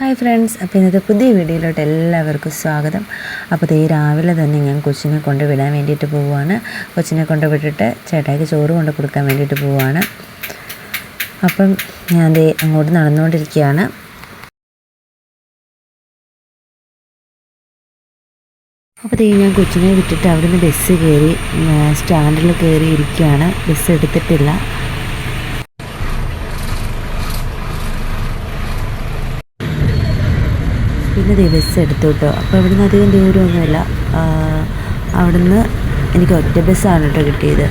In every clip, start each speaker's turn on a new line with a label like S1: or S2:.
S1: Hi friends അപ്പോൾ ഇന്നത്തെ പുതിയ വീഡിയോയിലോട്ട് എല്ലാവർക്കും സ്വാഗതം. അപ്പോൾ ദേ രാവിലെ തന്നെ ഞാൻ കൊച്ചിനെ കൊണ്ട് വിടാൻ വേണ്ടിയിട്ട് പോവുകയാണ്. കൊച്ചിനെ കൊണ്ട് വിട്ടിട്ട് ചേട്ടായിക്ക് ചോറ് കൊണ്ട് കൊടുക്കാൻ വേണ്ടിയിട്ട് പോവുകയാണ്. അപ്പം ഞാൻ ദേ അങ്ങോട്ട് നടന്നുകൊണ്ടിരിക്കുകയാണ്. അപ്പോൾ ദേ ഞാൻ കൊച്ചിനെ വിട്ടിട്ട് അവിടുന്ന് ബസ് കയറി സ്റ്റാൻഡിൽ കയറി ഇരിക്കുകയാണ്. ബസ് എടുത്തിട്ടില്ല. പിന്നെ ദിവസം എടുത്തു കേട്ടോ. അപ്പോൾ ഇവിടുന്ന് അധികം ദൂരമൊന്നുമില്ല. അവിടുന്ന് എനിക്ക് ഒറ്റ ബസ്സാണ് കേട്ടോ കിട്ടിയത്.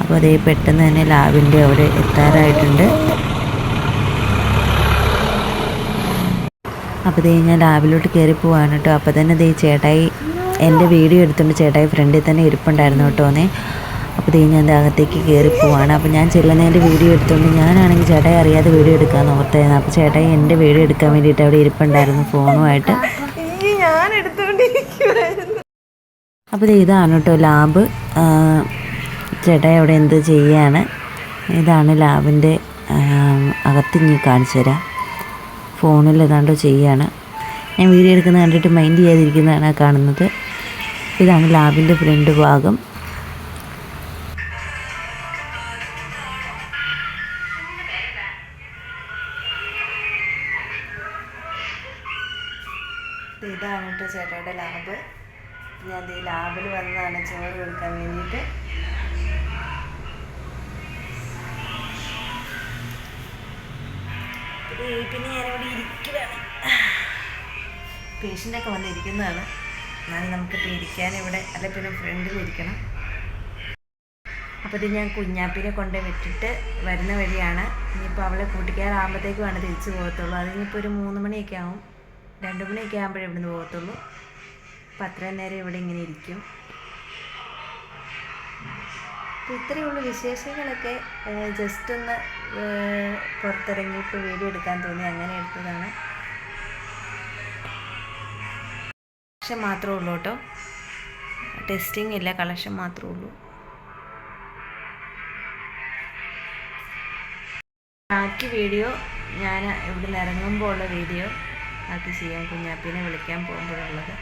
S1: അപ്പോൾ അതേ പെട്ടെന്ന് തന്നെ ലാബിന്റെ അവിടെ എത്താറായിട്ടുണ്ട്. അപ്പോൾ ദേ ഞാൻ ലാബിലോട്ട് കയറി പോവാണ് കേട്ടോ. അപ്പോൾ തന്നെ ദേ ചേട്ടായി എന്റെ വീഡിയോ എടുത്തുകൊണ്ട് ചേട്ടായി ഫ്രണ്ടിൽ തന്നെ ഇരിപ്പുണ്ടായിരുന്നു കേട്ടോന്നേ അപ്പോൾ ദേ ഞാൻ അകത്തേക്ക് കയറി പോവാണ്. അപ്പോൾ ഞാൻ ചെല്ലുന്നതിന്റെ വീഡിയോ എടുത്തുകൊണ്ട് ഞാനാണെങ്കിൽ ചേട്ടായി അറിയാതെ വീഡിയോ എടുക്കാൻ ഓർത്തായിരുന്നു. അപ്പോൾ ചേട്ടായി എന്റെ വീഡിയോ എടുക്കാൻ വേണ്ടിയിട്ട് അവിടെ ഇരിപ്പുണ്ടായിരുന്നു ഫോണുമായിട്ട്.
S2: ഞാൻ എടുത്തോണ്ടിരിക്കുവായിരുന്നു.
S1: അപ്പോൾ ഇതാണ് കേട്ടോ ലാബ്. ചേട്ടായി അവിടെ എന്ത് ചെയ്യാണ്? ഇതാണ് ലാബിന്റെ അകത്ത് ഇനി കാണിച്ചു തരാം. ഫോണിൽ ഏതാണ്ടോ ചെയ്യാണ്. ഞാൻ വീഡിയോ എടുക്കുന്നത് കണ്ടിട്ട് മൈൻഡ് ചെയ്യാതിരിക്കുന്നതാണ് കാണുന്നത്. ഇതാണ് ലാബിന്റെ ഫ്രണ്ട് ഭാഗം. ഇതാണ് കേട്ടോ ചേട്ടായുടെ ലാബ് ഞാൻ ഈ ലാബിൽ വന്നതാണ് ചോറ് കൊടുക്കാൻ വേണ്ടിയിട്ട്. പിന്നെ ഞാനിവിടെ ഇരിക്കുകയാണ് പേഷ്യന്റൊക്കെ വന്നിരിക്കുന്നതാണ് എന്നാലും നമുക്കിപ്പോൾ ഇരിക്കാൻ ഇവിടെ അല്ല പിന്നെ ഫ്രണ്ടിൽ ഇരിക്കണം. അപ്പോൾ ഇത് ഞാൻ കുഞ്ഞാപ്പിനെ കൊണ്ട് വിട്ടിട്ട് വരുന്ന വഴിയാണ്. ഇനിയിപ്പോൾ അവളെ കൂട്ടിക്കാറാകുമ്പോഴത്തേക്കുമാണ് തിരിച്ച് പോകത്തുള്ളൂ. അതിനിപ്പോൾ ഒരു മൂന്ന് മണിയൊക്കെ ആവും. രണ്ട് മണിയൊക്കെ ആകുമ്പോഴേ ഇവിടുന്ന് പോകത്തുള്ളൂ. അപ്പം അത്രയും നേരം ഇവിടെ ഇങ്ങനെ ഇരിക്കും. അപ്പോൾ ഇത്രയുള്ള വിശേഷങ്ങളൊക്കെ. ജസ്റ്റ് ഒന്ന് പുറത്തിറങ്ങി ഇപ്പോൾ വീഡിയോ എടുക്കാൻ തോന്നി. അങ്ങനെ എടുത്തതാണ്. കളക്ഷൻ മാത്രമേ ഉള്ളൂ കേട്ടോ. ടെസ്റ്റിംഗ് ഇല്ല കളക്ഷൻ മാത്രമേ ഉള്ളൂ. ബാക്കി വീഡിയോ ഞാൻ ഇവിടുന്ന് ഇറങ്ങുമ്പോൾ ഉള്ള വീഡിയോ. ബാക്കി ചെയ്യാം കുഞ്ഞാപ്പിനെ വിളിക്കാൻ പോകുമ്പോഴുള്ളത്.